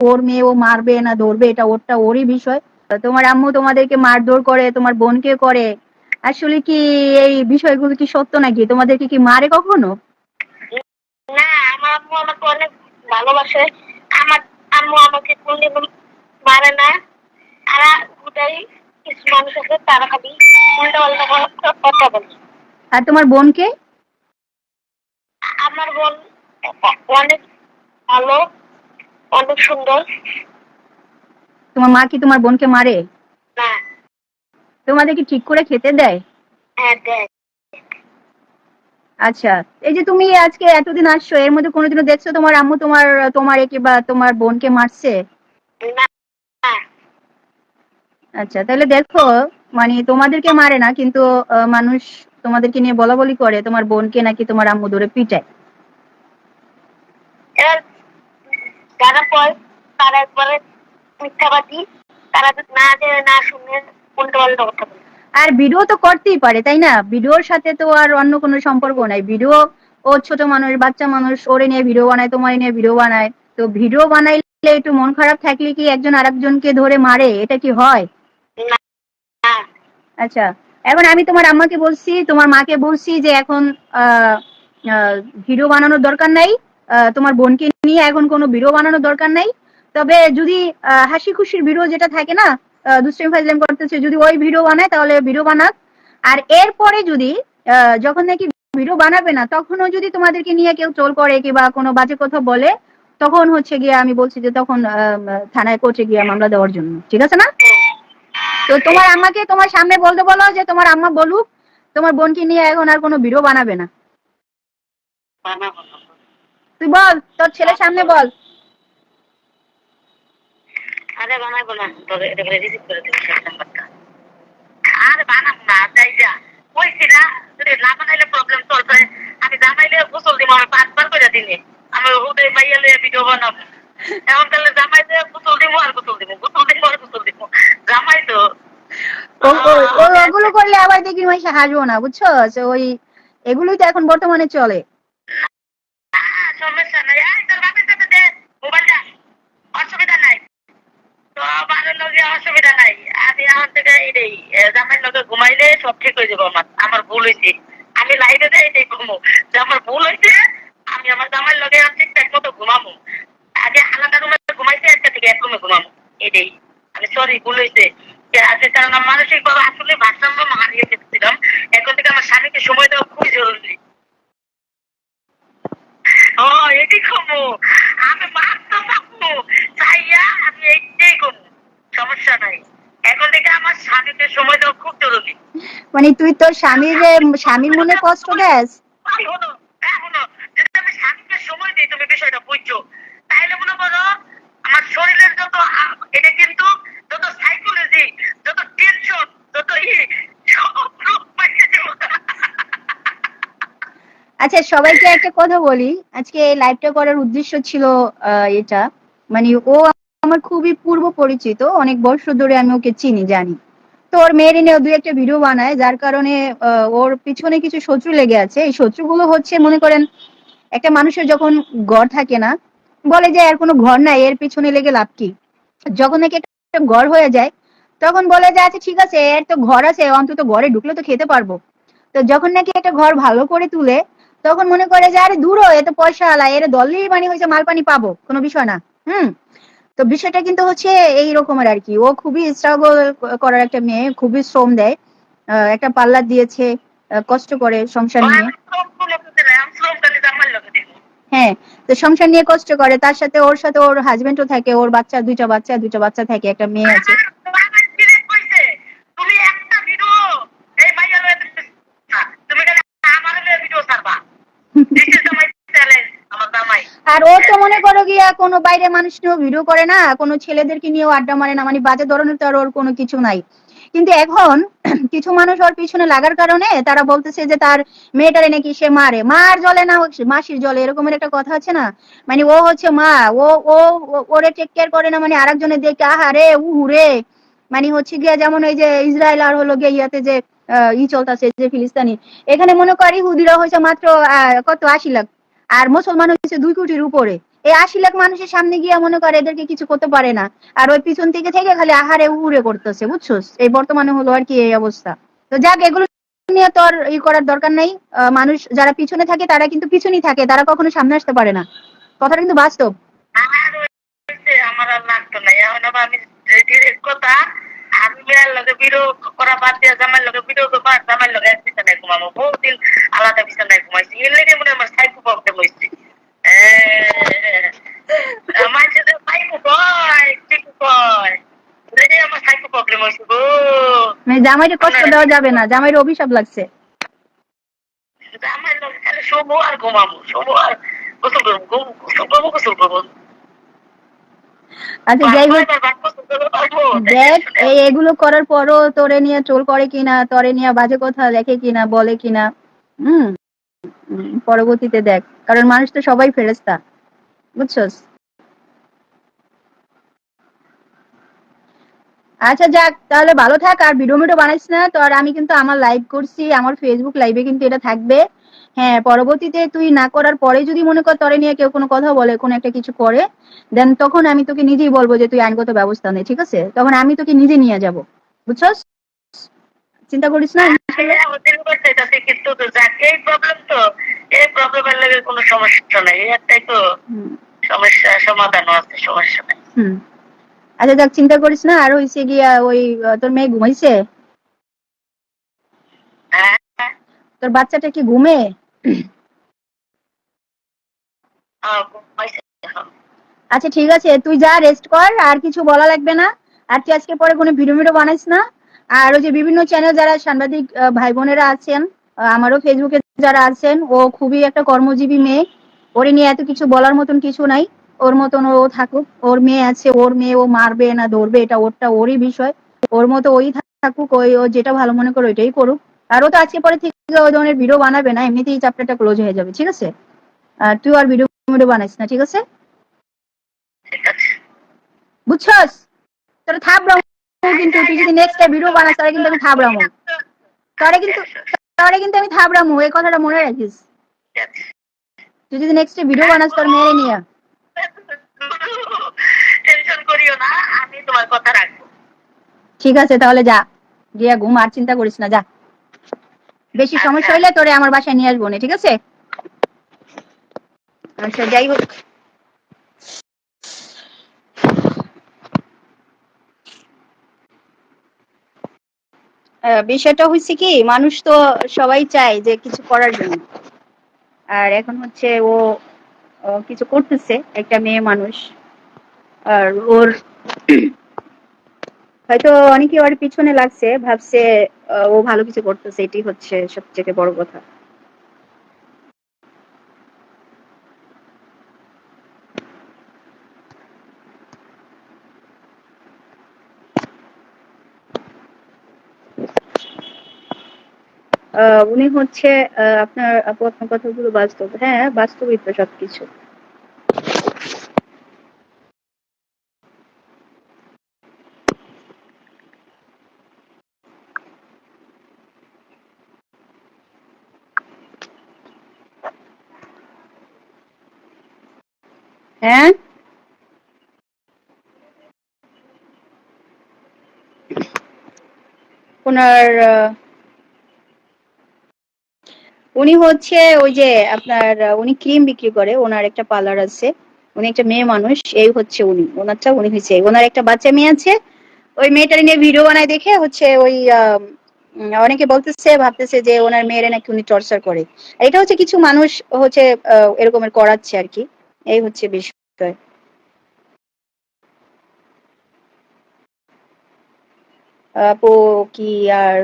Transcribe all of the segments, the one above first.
ওর মেয়ে ও মারবে না ধরবে এটা ওরটা ওরই বিষয়। তোমার আম্মু তোমাদেরকে মারধর করে তোমার বোনকে করে। আসলে কি এই বিষয়গুলো কি সত্য নাকি? তোমাদেরকে কি মারে কখনো? না আমার আম্মু আমাকে অনেক ভালোবাসে। আমার আম্মু আমাকে কোনদিন মারে না। তারা ওটাই কিছু মানুষ আছে তারা খালি উল্টা পাল্টা কথা বলে। আর তোমার বোনকে? আমার বোন অনেক ভালো। অনেক সুন্দর। তোমার মা কি তোমার বোনকে মারে? না। তোমাদের কি ঠিক করে খেতে দেয়? হ্যাঁ দেখ আচ্ছা এই যে তুমি আজকে এতদিন আসছো এর মধ্যে কোনোদিনও দেখছ তোমার আম্মু তোমার তোমার একে বা তোমার বোনকে মারছে। আচ্ছা তাহলে দেখো মানে তোমাদেরকে মারে না কিন্তু মানুষ তোমাদেরকে নিয়ে বলা বলি করে তোমার বোনকে নাকি তোমার আম্মু ধরে পিটায়। যারা পর তারা একবারে মিথ্যাবাদী। তারা না না শুনে উল্টো পাল্টা কথা বলে। আর ভিডিও তো করতেই পারে তাই না? ভিডিওর সাথে তো আর অন্য কোনো সম্পর্ক নাই। ভিডিও ও ছোট মানুষ বাচ্চা মানুষ ওরে নিয়ে ভিডিও বানায় তোমার নিয়ে ভিডিও বানায়। তো ভিডিও বানাইলে একটু মন খারাপ থাকলে কি একজন আরেকজনকে ধরে মারে? এটা কি হয়। আচ্ছা এখন আমি তোমার আম্মাকে বলছি তোমার মাকে বলছি যে এখন ভিডিও বানানোর দরকার নাই। তোমার বোনকে নিয়ে এখন কোনো ভিডিও বানানোর দরকার নাই। তবে যদি হাসি খুশির ভিডিও যেটা থাকে না দুষ্টামি ফাজলাম করতেছে, যদি ওই ভিডিও বানায়, তাহলে ভিডিও বানাক। আর এরপরে যদি যখন নাকি ভিডিও বানাবে না, তখনও যদি তোমাদেরকে নিয়ে কেউ চোল করে কিংবা কোনো বাজে কথা বলে, তখন হচ্ছে গিয়ে আমি বলছি যে তখন থানায় কোর্টে গিয়ে মামলা দেওয়ার জন্য। ঠিক আছে না? তো তোমার আম্মাকে তোমার সামনে বলতে বলো যে তোমার আম্মা বলুক, তোমার বোনকে নিয়ে এখন আর কোনো ভিডিও বানাবে না। তুই বল তোর ছেলের সামনে বল। আরে বানাবো না তবে এটা রিসিভ করে দেবো সেই নাম্বারটা। আরে বানাবো না তাই যা। কইছি না যদি না বানাইলে প্রবলেম চলবে আমি জামাইলে গোসল দিব আমি পাঁচবার করে দিনে আমি হুদে মাইয়া লইয়া ভিডিও বানাবো এখন তাহলে জামাইতে গোসল দিব আর গোসল দিব গোসল দিব আর গোসল দিব জামাই তো। ওগুলো করলে আবার দেখি মাই হাসবো না বুঝছ? ওই এগুলোই তো এখন বর্তমানে চলে। সমস্যা নাই এই তোর বাপের সাথে দে মোবাইলটা অসুবিধা নাই। তো বাড়ির লগে অসুবিধা নাই। আমি এখন থেকে এটাই জামাইয়ের লগে ঘুমাইলে সব ঠিক হয়ে যাব আমার। আমার ভুল হয়েছে। আমি লাইভে দেয় এটাই ঘুমো। যে আমার ভুল হয়েছে, আমি আমার জামাইয়ের আর ঠিকঠাক মতো ঘুমাবো আগে আলাদা রুমে ঘুমাইছে একটা থেকে এক রুমে ঘুমাবো এটাই আমি সরি ভুল হয়েছে। কারণ মানসিক ভাবে আসলে ভারসাম্য হারিয়ে ফেলছিলাম। এখন থেকে আমার স্বামীকে সময় দেওয়া খুব জরুরি ও এটি কমু আমি মারতে পারব চাইয়া আমি এইটাই কমু সমস্যা নাই। এখন থেকে আমার স্বামীকে সময় দেওয়া খুব জরুরি। মানে তুই তোর স্বামীর স্বামীর মনে কষ্ট দেস? হ্যাঁ যদি আমি স্বামীকে সময় দিই তুমি বিষয়টা বুঝছ। তাইলে মনে করো আমার শরীরের যত এটা কিন্তু যত সাইকোলজি যত টেনশন যত ই সব রোগ পাইয়ে দেবো। আচ্ছা সবাইকে একটা কথা বলি। আজকে লাইভটা করার উদ্দেশ্য ছিল এটা। মানে ও আমার খুবই পূর্ব পরিচিত। অনেক বছর ধরে আমি ওকে চিনি, জানি। তো ওর মেয়ের নিয়ে দুই একটা ভিডিও বানায়, যার কারণে ওর পিছনে কিছু শত্রু লেগে আছে। এই শত্রুগুলো হচ্ছে, মনে করেন, একটা মানুষের যখন ঘর থাকে না, বলে যে আর কোনো ঘর নাই, এর পিছনে লেগে লাভ কি? যখন নাকি একটা ঘর হয়ে যায়, তখন বলে যে আচ্ছা ঠিক আছে, এর তো ঘর আছে, অন্তত ঘরে ঢুকলে তো খেতে পারব। তো যখন নাকি একটা ঘর ভালো করে তুলে তখন মনে করে যে, আরে, দূর এ তো পয়সা আলা, এর দললেই মানে হয়েছে মাল পানি পাবো, কোনো বিষয় না। হুম? তো বিষয়টা কিন্তু হচ্ছে এই রকমের আর কি। ও খুবই স্ট্রাগল করার একটা মেয়ে, খুবই শ্রম দেয়। একটা পার্লার দিয়েছে কষ্ট করে সংসার নিয়ে। হ্যাঁ তো সংসার নিয়ে কষ্ট করে। তার সাথে ওর সাথে ওর হাজবেন্ডও থাকে, ওর বাচ্চা, দুইটা বাচ্চা দুইটা বাচ্চা থাকে, একটা মেয়ে আছে আমার ডিরেক্ট কইছে, তুমি একটা ভিডিও এই মাইয়া লয়ে দিছিস না, তুমি খালি আমার লয়ে ভিডিও ছাড়বা। This is my challenge, আমার জামাই। আর ও তো মনে করো গিয়া কোনো বাইরে মানুষ নিয়েও ভিডিও করে না, কোনো ছেলেদেরকে নিয়েও আড্ডা মারে না মানে বাজে ধরনের তো আর ওর কোনো কিছু নাই। কিন্তু এখন কিছু মানুষ ওর পিছনে লাগার কারণে তারা বলতেছে যে তার মেয়েটারে নাকি সে মারে। মার জলে না মাসির জলে, এরকমের একটা কথা আছে না? মানে ও হচ্ছে মা, ও ও ওরে টেক কেয়ার করে না মানে আরেকজনের দেখে, আহা রে। মানে হচ্ছে গিয়া যেমন ওই যে ইসরায়েল আর হলো গিয়ে ইয়াতে যে ই চলতেছে যে ফিলিস্তানি। এখানে মনে করি হুদিরা হয়েছে মাত্র কত, আশি লাখ। আর মুসলমান হচ্ছে দুই কোটির উপরে। এই আশি লাখ মানুষের সামনে গিয়ে মনে করে এদেরকে কিছু করতে পারে না। আর ওই পিছন থেকে থেকে খালি আহারে উড়ে করতেছে, বুঝছোস? এই বর্তমানে হলো আর কি এই অবস্থা। তো যাক, এগুলো নিয়ে তোর ই করার দরকার নেই। মানুষ যারা পিছনে থাকে, তারা কিন্তু পিছনেই থাকে। তারা কখনো সামনে আসতে পারে না। কথাটা কিন্তু বাস্তব। আমার আর লাগতো না। এখন আমি কথা আমি মেয়ের লগে ভিডিও করা বাদ দিয়ে জামাইয়ের লগে করব আর জামাইয়ের লগে এক বিছানায় ঘুমাবো। বহুদিন আলাদা বিছানায় ঘুমাইছি। এর লেগে মনে আমার সাইকো সাথে সাইকো কয় ঠিক কয় আমার সাইকো প্রবলেম হয়েছে গো। মানে জামাইরে কষ্ট দেওয়া যাবে না। জামাইয়ের অভিশাপ লাগছে। জামাইয়ের লগে খালি শোবো আর ঘুমাবো শোবো আর গোসল করব ঘুম- গোসল করব গোসল করব। আচ্ছা যাই হোক। দেখ এই এগুলো করার পরও তোরে নিয়ে ট্রোল করে কিনা তোরে নিয়ে বাজে কথা লেখে কিনা বলে কিনা হুম? পরবর্তীতে দেখ কারণ মানুষ তো সবাই ফেরেস্তা বুঝছস? আচ্ছা যাক তাহলে ভালো থাক আর ভিডিও মিডিও বানাইস না তো আর আমি কিন্তু আমার লাইভ করছি আমার ফেসবুক লাইভে কিন্তু এটা থাকবে। হ্যাঁ পরবর্তীতে তুই না করার পরে যদি মনে কর তরে নিয়ে কেউ কোনো কথা বলে কোনো একটা কিছু করে দেন তখন আমি তোকে নিজেই বলব যে তুই আইনগত ব্যবস্থা নে ঠিক আছে? তখন আমি তোকে নিজে নিয়ে যাব বুঝছস? চিন্তা করিস না? কিন্তু তো প্রবলেম তো এই প্রবলেমের লাগে কোনো সমস্যা নাই একটাই তো সমস্যা সমাধানও আছে সমস্যা নাই। আচ্ছা দেখ চিন্তা করিস না আর হইছে গিয়া ওই তোর মেয়ে ঘুমাইছে হ্যাঁ তোর বাচ্চাটা কি ঘুমে? এখন। আচ্ছা ঠিক আছে তুই যা রেস্ট কর আর কিছু বলা লাগবে না। আর তুই আজকে পরে কোনো ভিডিও ভিডিও বানাইস না। আর ওই যে বিভিন্ন চ্যানেল যারা সাংবাদিক ভাই বোনেরা আছেন আমারও ফেসবুকে যারা আছেন ও খুবই একটা কর্মজীবী মেয়ে। ওরে নিয়ে এত কিছু বলার মতন কিছু নাই। ওর মতন ও থাকুক ওর মেয়ে আছে ওর মেয়ে ও মারবে না ধরবে এটা ওরটা ওরই বিষয়। ওর মতো ওই থাকুক ওই ও যেটা ভালো মনে করে ওইটাই করুক। আর ও তো আজকে পরে থেকে ওই ধরনের ভিডিও বানাবে না এমনিতেই চ্যাপ্টারটা ক্লোজ হয়ে যাবে ঠিক আছে? আর তুই আর ভিডিও ভিডিও বানাইস না ঠিক আছে? বুঝছস? তোর কিন্তু তুই যদি নেক্সট ভিডিও বানাস তাহলে কিন্তু আমি তাহলে কিন্তু তাহলে কিন্তু আমি এই কথাটা মনে রাখিস। তুই যদি নেক্সট ভিডিও বানাস তোর মেরে নিয়ে টেনশন করিও না আমি তোমার কথা রাখব। ঠিক আছে তাহলে যা। গিয়া ঘুম আর চিন্তা করিস না যা। বেশি সমস্যা হইলে তোরে আমার বাসায় নিয়ে আসব ঠিক আছে? আচ্ছা যাই হোক। বিষয়টা হচ্ছে কি, মানুষ তো সবাই চায় যে কিছু করার জন্য। আর এখন হচ্ছে ও কিছু করতেছে, একটা মেয়ে মানুষ। আর ওর হয়তো অনেকে ওর পিছনে লাগছে, ভাবছে ও ভালো কিছু করতেছে এটি হচ্ছে সবচেয়ে বড় কথা। উনি হচ্ছে আপনার আপু, আপনার কথাগুলো বাস্তব হ্যাঁ বাস্তবই তো সবকিছু। হ্যাঁ? ওনার উনি হচ্ছে ওই যে আপনার, উনি ক্রিম বিক্রি করে, ওনার একটা পার্লার আছে। উনি একটা মেয়ে মানুষ, এই হচ্ছে উনি। ওনারটা, উনি হচ্ছে ওনার একটা বাচ্চা মেয়ে আছে। ওই মেয়েটার নিয়ে ভিডিও বানায় দেখে হচ্ছে ওই অনেকে বলতেছে, ভাবতেছে যে ওনার মেয়েরা নাকি উনি টর্চার করে। এটা হচ্ছে কিছু মানুষ হচ্ছে এরকমের করাচ্ছে আর কি। এই হচ্ছে বিষয়। আপু কি আর?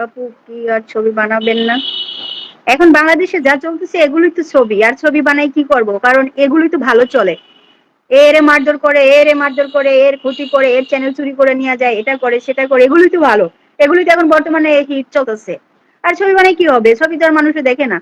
আপু কি আর ছবি বানাবেন না? এখন বাংলাদেশে যা চলতেছে এগুলোই তো ছবি। আর ছবি বানাই কি করব? কারণ এগুলোই তো ভালো চলে। এর মারধর করে এর মারধর করে, এর ক্ষতি করে, এর চ্যানেল চুরি করে নিয়ে যায়, এটা করে, সেটা করে, এগুলোই তো ভালো। এগুলি তো এখন বর্তমানে হিট চলতেছে। আর ছবি মানে কি হবে? ছবি তো আর মানুষে দেখে না।